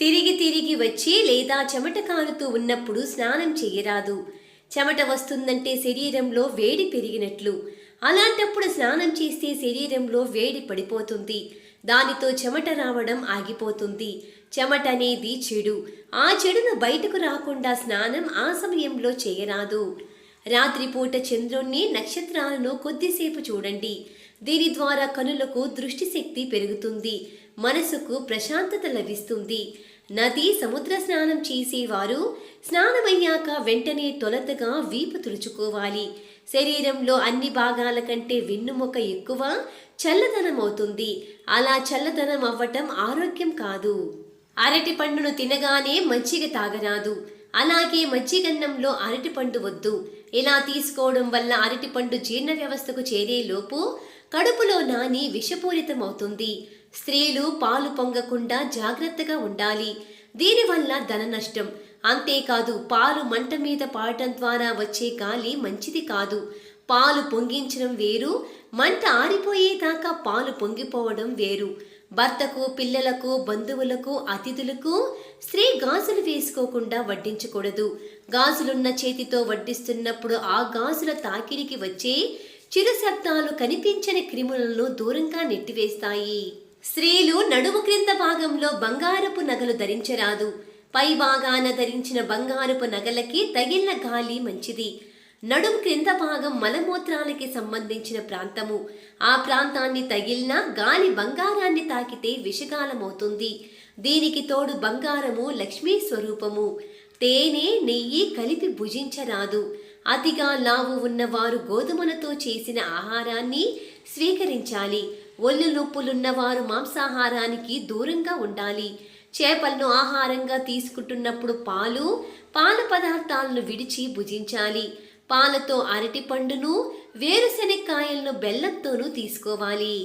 తిరిగి తిరిగి వచ్చి లేదా చెమట కారుతూ ఉన్నప్పుడు స్నానం చేయరాదు. చెమట వస్తుందంటే శరీరంలో వేడి పెరిగినట్లు. అలాంటప్పుడు స్నానం చేస్తే శరీరంలో వేడి పడిపోతుంది. దానితో చెమట రావడం ఆగిపోతుంది. చెమట అనేది చెడు. ఆ చెడును బయటకు రాకుండా స్నానం ఆ సమయంలో చేయరాదు. రాత్రిపూట చంద్రుణ్ణి నక్షత్రాలను కొద్దిసేపు చూడండి. దీని ద్వారా కనులకు దృష్టి శక్తి పెరుగుతుంది. మనసుకు ప్రశాంతత లభిస్తుంది. నది సముద్ర స్నానం చేసేవారు స్నానమయ్యాక వెంటనే తొలతగా వీపు తుడుచుకోవాలి. శరీరంలో అన్ని భాగాల కంటే వెన్నుముక ఎక్కువ చల్లదనం అవుతుంది అలా చల్లదనం అవ్వటం ఆరోగ్యం కాదు. అరటి పండును తినగానే మంచిగా తాగరాదు. అలాగే మజ్జిగన్నంలో అరటిపండు వద్దు. ఇలా తీసుకోవడం వల్ల అరటిపండు జీర్ణ వ్యవస్థకు చేరేలోపు కడుపులో నాని విషపూరితమవుతుంది. స్త్రీలు పాలు పొంగకుండా జాగ్రత్తగా ఉండాలి. దీనివల్ల ధన నష్టం. అంతేకాదు పాలు మంట మీద పాడటం ద్వారా వచ్చే గాలి మంచిది కాదు. పాలు పొంగించడం వేరు మంట ఆరిపోయేదాకా పాలు పొంగిపోవడం వేరు. భర్తకు పిల్లలకు బంధువులకు అతిథులకు స్త్రీ గాజులు వేసుకోకుండా వడ్డించకూడదు. గాజులున్న చేతితో వడ్డిస్తున్నప్పుడు ఆ గాజుల తాకిడికి వచ్చే చిరు శబ్దాలు కనిపించని క్రిములను దూరంగా నెట్టివేస్తాయి. స్త్రీలు నడుము క్రింద భాగంలో బంగారపు నగలు ధరించరాదు. పై భాగాన ధరించిన బంగారపు నగలకి తగిలిన గాలి మంచిది. నడుం క్రింద భాగం మలమూత్రాలకి సంబంధించిన ప్రాంతము. ఆ ప్రాంతాన్ని తగిలిన గాలి బంగారాన్ని తాకితే విషకాలమవుతుంది దీనికి తోడు బంగారము లక్ష్మీ స్వరూపము. తేనె నెయ్యి కలిపి భుజించరాదు. అతిగా లావు ఉన్నవారు గోధుమలతో చేసిన ఆహారాన్ని స్వీకరించాలి. ఒళ్ళు నొప్పులున్నవారు మాంసాహారానికి దూరంగా ఉండాలి. చేపలను ఆహారంగా తీసుకుంటున్నప్పుడు పాలు పాల పదార్థాలను విడిచి భుజించాలి. పాలతో అరటి పండును వేరుశెనక్కాయలను బెల్లంతోనూ తీసుకోవాలి.